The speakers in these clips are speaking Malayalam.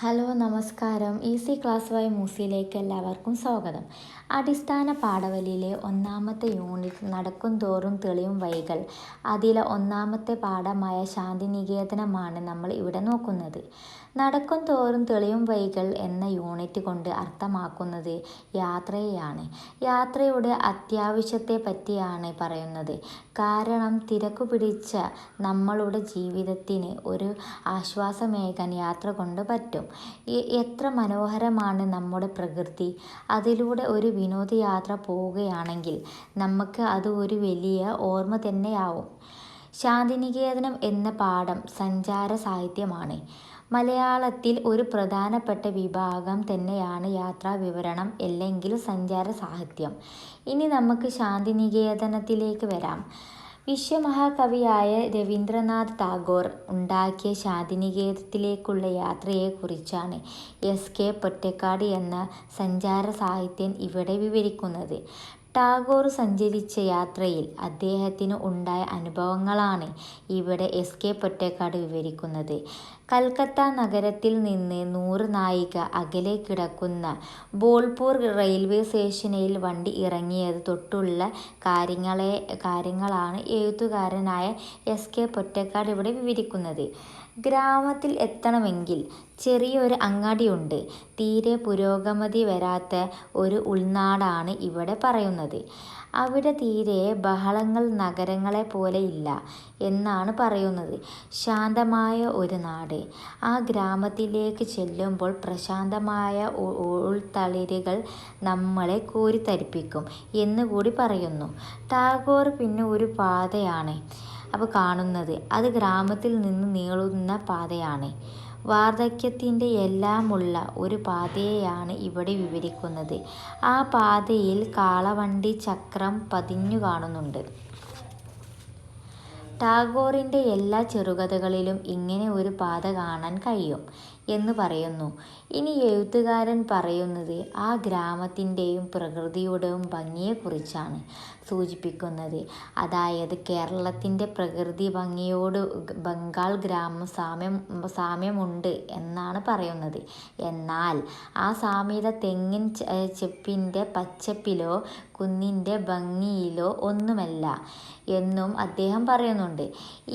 ഹലോ നമസ്കാരം. ഈസി ക്ലാസ് വൈ മൂസിയിലേക്ക് എല്ലാവർക്കും സ്വാഗതം. അടിസ്ഥാന പാഠവലിയിലെ ഒന്നാമത്തെ യൂണിറ്റ് നടക്കും തോറും തെളിയും വൈകൾ അതിലെ ഒന്നാമത്തെ പാഠമായ ശാന്തിനികേതനമാണ് നമ്മൾ ഇവിടെ നോക്കുന്നത്. നടക്കും തോറും തെളിയും വൈകൾ എന്ന യൂണിറ്റ് കൊണ്ട് അർത്ഥമാക്കുന്നത് യാത്രയെയാണ്. യാത്രയുടെ അത്യാവശ്യത്തെ പറ്റിയാണ് പറയുന്നത്. കാരണം തിരക്കു പിടിച്ച നമ്മളുടെ ജീവിതത്തിന് ഒരു ആശ്വാസമേകാൻ യാത്ര കൊണ്ട് പറ്റും. എത്ര മനോഹരമാണ് നമ്മുടെ പ്രകൃതി. അതിലൂടെ ഒരു വിനോദയാത്ര പോവുകയാണെങ്കിൽ നമുക്ക് അത് ഒരു വലിയ ഓർമ്മ തന്നെയാവും. ശാന്തിനികേതനം എന്ന പാഠം സഞ്ചാര സാഹിത്യമാണ് മലയാളത്തിൽ ഒരു പ്രധാനപ്പെട്ട വിഭാഗം തന്നെയാണ് യാത്രാ വിവരണം അല്ലെങ്കിൽ സഞ്ചാര സാഹിത്യം ഇനി നമുക്ക് ശാന്തിനികേതനത്തിലേക്ക് വരാം. വിശ്വമഹാകവിയായ രവീന്ദ്രനാഥ് ടാഗോർ ഉണ്ടാക്കിയ ശാന്തിനികേതത്തിലേക്കുള്ള യാത്രയെക്കുറിച്ചാണ് എസ് കെ പൊറ്റക്കാട് എന്ന സഞ്ചാര സാഹിത്യം ഇവിടെ വിവരിക്കുന്നത്. ടാഗോർ സഞ്ചരിച്ച യാത്രയിൽ അദ്ദേഹത്തിന് ഉണ്ടായ അനുഭവങ്ങളാണ് ഇവിടെ എസ് കെ പൊറ്റക്കാട് വിവരിക്കുന്നത്. കൽക്കത്ത നഗരത്തിൽ നിന്ന് നൂറ് നായിക അകലെ കിടക്കുന്ന ബോൾപൂർ റെയിൽവേ സ്റ്റേഷനിൽ വണ്ടി ഇറങ്ങിയത് തൊട്ടുള്ള കാര്യങ്ങളെ കാര്യങ്ങളാണ് എഴുത്തുകാരനായ എസ് കെ പൊറ്റക്കാട് ഇവിടെ വിവരിക്കുന്നത്. ഗ്രാമത്തിൽ എത്തണമെങ്കിൽ ചെറിയൊരു അങ്ങാടിയുണ്ട്. തീരെ പുരോഗമതി വരാത്ത ഒരു ഉൾനാടാണ് ഇവിടെ പറയുന്നത്. അവിടെ തീരെ ബഹളങ്ങൾ നഗരങ്ങളെ പോലെ ഇല്ല എന്നാണ് പറയുന്നത്. ശാന്തമായ ഒരു നാട്. ആ ഗ്രാമത്തിലേക്ക് ചെല്ലുമ്പോൾ പ്രശാന്തമായ ഉൾത്തളിരുകൾ നമ്മളെ കോരിത്തരിപ്പിക്കും എന്നുകൂടി പറയുന്നു. ടാഗോർ പിന്നെ ഒരു പാതയാണ്. അപ്പോൾ കാണുന്നത്. അത് ഗ്രാമത്തിൽ നിന്ന് നീളുന്ന പാതയാണ്. വാർദ്ധക്യത്തിന്റെ എല്ലാമുള്ള ഒരു പാതയെയാണ് ഇവിടെ വിവരിക്കുന്നത്. ആ പാതയിൽ കാളവണ്ടി ചക്രം പതിഞ്ഞു കാണുന്നുണ്ട്. ടാഗോറിന്റെ എല്ലാ ചെറുകഥകളിലും ഇങ്ങനെ ഒരു പാത കാണാൻ കഴിയും എന്ന് പറയുന്നു. ഇനി എഴുത്തുകാരൻ പറയുന്നത് ആ ഗ്രാമത്തിന്റെയും പ്രകൃതിയുടെയും ഭംഗിയെക്കുറിച്ചാണ്. സൂചിപ്പിക്കുന്നത്. അതായത് കേരളത്തിന്റെ പ്രകൃതി ഭംഗിയോട് ബംഗാൾ ഗ്രാമം സാമ്യം സാമ്യമുണ്ട് എന്നാണ് പറയുന്നത്. എന്നാൽ ആ സാമ്യത തെങ്ങിൻ ചെപ്പിന്റെ പച്ചപ്പിലോ കുന്നിന്റെ ഭംഗിയിലോ ഒന്നുമല്ല എന്നും അദ്ദേഹം പറയുന്നുണ്ട്.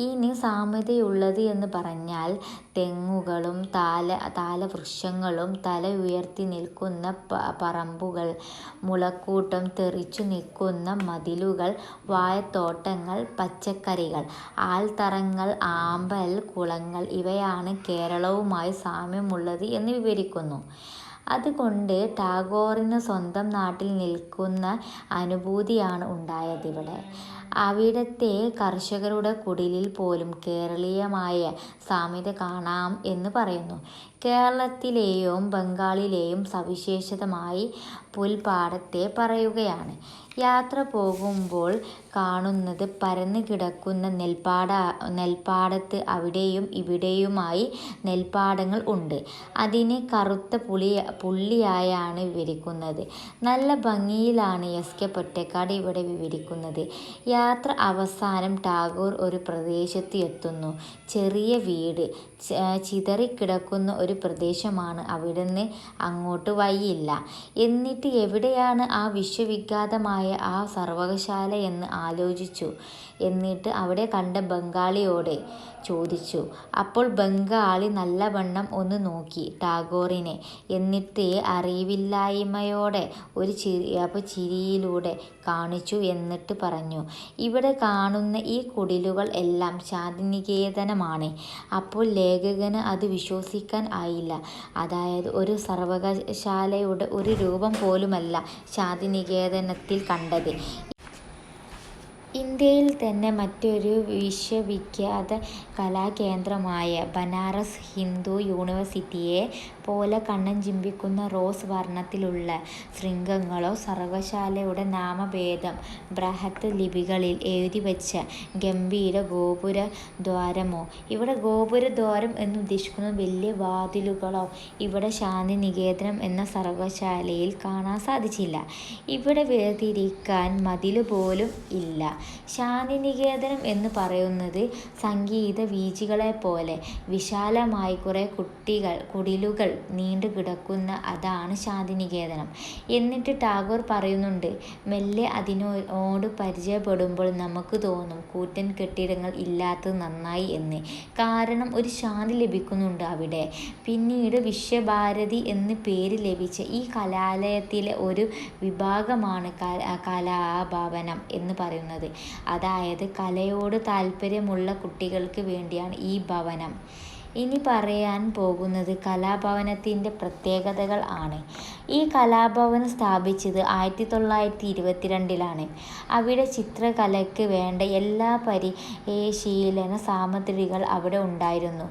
ഇനി സാമ്യതയുള്ളത് എന്ന് പറഞ്ഞാൽ തെങ്ങുകളും താല താലവൃക്ഷങ്ങളും തല ഉയർത്തി നിൽക്കുന്ന പറമ്പുകൾ മുളക്കൂട്ടം തെറിച്ചു നിൽക്കുന്ന മതിലുകൾ വാഴത്തോട്ടങ്ങൾ പച്ചക്കറികൾ ആൽത്തറങ്ങൾ ആമ്പൽ കുളങ്ങൾ ഇവയാണ് കേരളവുമായി സാമ്യമുള്ളത് എന്ന് വിവരിക്കുന്നു. അതുകൊണ്ട് ടാഗോറിന് സ്വന്തം നാട്ടിൽ നിൽക്കുന്ന അനുഭൂതിയാണ് ഉണ്ടായതിവിടെ അവിടത്തെ കർഷകരുടെ കുടിലിൽ പോലും കേരളീയമായ സാമ്യത കാണാം എന്ന് പറയുന്നു. കേരളത്തിലെയും ബംഗാളിലെയും സവിശേഷതമായി പുൽപാടത്തെ പറയുകയാണ്. യാത്ര പോകുമ്പോൾ കാണുന്നത് പരന്നു കിടക്കുന്ന നെൽപ്പാട നെൽപ്പാടത്ത് അവിടെയും ഇവിടെയുമായി നെൽപ്പാടങ്ങൾ ഉണ്ട്. അതിനെ കറുത്ത പുളി പുള്ളിയായാണ് വിവരിക്കുന്നത്. നല്ല ഭംഗിയിലാണ് എസ് കെ പൊറ്റക്കാട് ഇവിടെ വിവരിക്കുന്നത്. യാത്ര അവസാനം ടാഗോർ ഒരു പ്രദേശത്ത് എത്തുന്നു. ചെറിയ വീട്. ചിതറിക്കിടക്കുന്ന ഒരു പ്രദേശമാണ്. അവിടുന്ന് അങ്ങോട്ട് വഴിയില്ല. എന്നിട്ട് എവിടെയാണ് ആ വിശ്വവിഖ്യാതമായ ആ സർവകശാല എന്ന് ആലോചിച്ചു. എന്നിട്ട് അവിടെ കണ്ട ബംഗാളിയോട് ചോദിച്ചു. അപ്പോൾ ബംഗാളി നല്ലവണ്ണം ഒന്ന് നോക്കി. ടാഗോറിനെ എന്നിട്ട് അറിവില്ലായ്മയോടെ ഒരു ചിരി അപ്പോൾ ചിരിയിലൂടെ കാണിച്ചു എന്നിട്ട് പറഞ്ഞു. ഇവിടെ കാണുന്ന ഈ കുടിലുകൾ എല്ലാം ശാന്തിനികേതനമാണ്. അപ്പോൾ ലേഖകന് അത് വിശ്വസിക്കാൻ ആയില്ല. അതായത് ഒരു സർവകശാലയുടെ ഒരു രൂപം പോലുമല്ല ശാന്തിനികേതനത്തിൽ കണ്ടത്. ഇന്ത്യയിൽ തന്നെ മറ്റൊരു വിശ്വവിഖ്യാത കലാകേന്ദ്രമായ ബനാറസ് ഹിന്ദു യൂണിവേഴ്സിറ്റിയെ പോലെ കണ്ണൻ ചിമ്പിക്കുന്ന റോസ് വർണത്തിലുള്ള ശൃംഗങ്ങളോ സർവശാലയുടെ നാമഭേദം ബൃഹത് ലിപികളിൽ എഴുതിവച്ച ഗംഭീര ഗോപുര ദ്വാരമോ? ഇവിടെ ഗോപുരദ്വാരം എന്ന് ഉദ്ദേശിക്കുന്നത് വലിയ വാതിലുകളോ ഇവിടെ ശാന്തി നികേതനം എന്ന സർവശാലയിൽ കാണാൻ സാധിച്ചില്ല. ഇവിടെ വേർതിരിക്കാൻ മതിലുപോലും ഇല്ല. ശാന്തിനികേതനം എന്ന് പറയുന്നത് സംഗീത വീചികളെ പോലെ വിശാലമായി കുറേ കുട്ടികൾ കുടിലുകൾ നീണ്ടു കിടക്കുന്ന അതാണ് ശാന്തിനികേതനം. എന്നിട്ട് ടാഗോർ പറയുന്നുണ്ട് മെല്ലെ അതിനോട് പരിചയപ്പെടുമ്പോൾ നമുക്ക് തോന്നും കൂറ്റൻ കെട്ടിടങ്ങൾ ഇല്ലാത്തത് നന്നായി എന്ന്. കാരണം ഒരു ശാന്തി ലഭിക്കുന്നുണ്ട് അവിടെ. പിന്നീട് വിശ്വഭാരതി എന്ന് പേര് ലഭിച്ച ഈ കലാലയത്തിലെ ഒരു വിഭാഗമാണ് കലാഭവനം എന്ന് പറയുന്നത്. അതായത് കലയോട് താല്പര്യമുള്ള കുട്ടികൾക്ക് വേണ്ടിയാണ് ഈ ഭവനം. ഇനി പറയാൻ പോകുന്നത് കലാഭവനത്തിന്റെ പ്രത്യേകതകൾ ആണ്. ഈ കലാഭവനം സ്ഥാപിച്ചത് ആയിരത്തി തൊള്ളായിരത്തി ഇരുപത്തിരണ്ടിലാണ്. അവിടെ ചിത്രകലയ്ക്ക് വേണ്ട എല്ലാ പരിശീലന സാമഗ്രികൾ അവിടെ ഉണ്ടായിരുന്നു.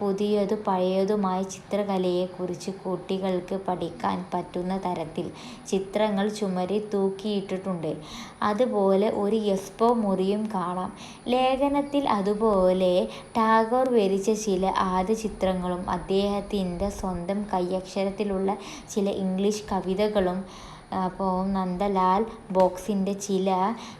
പുതിയതു പഴയതുമായ ചിത്രകലയെക്കുറിച്ച് കുട്ടികൾക്ക് പഠിക്കാൻ പറ്റുന്ന തരത്തിൽ ചിത്രങ്ങൾ ചുമരിൽ തൂക്കിയിട്ടിട്ടുണ്ട്. അതുപോലെ ഒരു എക്സ്പോ മുറിയും കാണാം. ലേഖനത്തിൽ അതുപോലെ ടാഗോർ വരച്ച ചില ആദ്യ ചിത്രങ്ങളും അദ്ദേഹത്തിന്റെ സ്വന്തം കൈയക്ഷരത്തിലുള്ള ചില ഇംഗ്ലീഷ് കവിതകളും നന്ദലാൽ ബോക്സിന്റെ ചില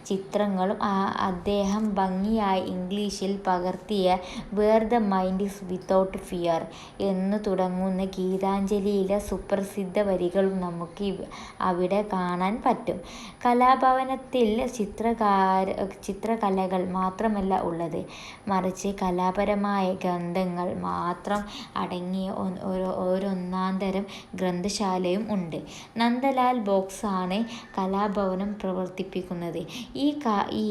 ചിത്രങ്ങളും അദ്ദേഹം ഭംഗിയായി ഇംഗ്ലീഷിൽ പകർത്തിയ where the mind is without fear എന്ന് തുടങ്ങുന്ന ഗീതാഞ്ജലിയിലെ സുപ്രസിദ്ധ വരികളും നമുക്ക് അവിടെ കാണാൻ പറ്റും. കലാഭവനത്തിൽ ചിത്രകാര ചിത്രകലകൾ മാത്രമല്ല ഉള്ളത്, മറിച്ച് കലാപരമായ ഗ്രന്ഥങ്ങൾ മാത്രം അടങ്ങിയ ഒരൊന്നാന്തരം ഗ്രന്ഥശാലയും ഉണ്ട്. നന്ദലാൽ ബോസാണ് കലാഭവനം പ്രവർത്തിപ്പിക്കുന്നത്. ഈ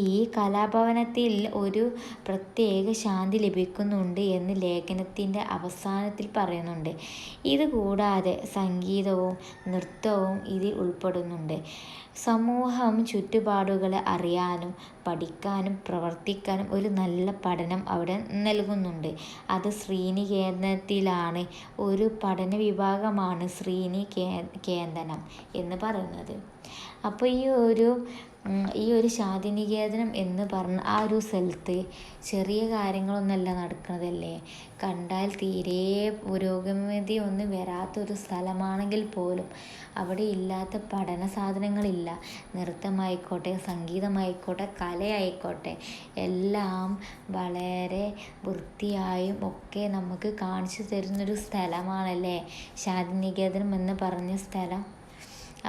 ഈ കലാഭവനത്തിൽ ഒരു പ്രത്യേക ശാന്തി ലഭിക്കുന്നുണ്ട് എന്ന് ലേഖനത്തിന്റെ അവസാനത്തിൽ പറയുന്നുണ്ട്. ഇതുകൂടാതെ സംഗീതവും നൃത്തവും ഇതിൽ ഉൾപ്പെടുന്നുണ്ട്. സമൂഹം ചുറ്റുപാടുകളെ അറിയാനും പഠിക്കാനും പ്രവർത്തിക്കാനും ഒരു നല്ല പഠനം അവിടെ നൽകുന്നുണ്ട്. അത് ശ്രീനി കേന്ദ്രത്തിലാണ് ഒരു പഠന വിഭാഗമാണ് പഠനവിഭാഗമാണ് കേന്ദ്രം എന്ന് പറയുന്നത്. അപ്പോൾ ഈ ഒരു ഈ ഒരു ശാന്തിനികേതനം എന്ന് പറഞ്ഞ ആ ഒരു സ്ഥലത്ത് ചെറിയ കാര്യങ്ങളൊന്നുമല്ല നടക്കുന്നതല്ലേ. കണ്ടാൽ തീരെ പുരോഗമതി ഒന്നും വരാത്തൊരു സ്ഥലമാണെങ്കിൽ പോലും അവിടെ ഇല്ലാത്ത പഠന സാധനങ്ങളില്ല. നൃത്തമായിക്കോട്ടെ സംഗീതമായിക്കോട്ടെ കലയായിക്കോട്ടെ എല്ലാം വളരെ വൃത്തിയായും ഒക്കെ നമുക്ക് കാണിച്ചു തരുന്നൊരു സ്ഥലമാണല്ലേ ശാന്തിനികേതനം എന്ന് പറഞ്ഞ സ്ഥലം.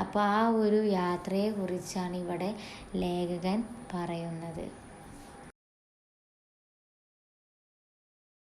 അപ്പോൾ ആ ഒരു യാത്രയെക്കുറിച്ചാണ് ഇവിടെ ലേഖകൻ പറയുന്നത്.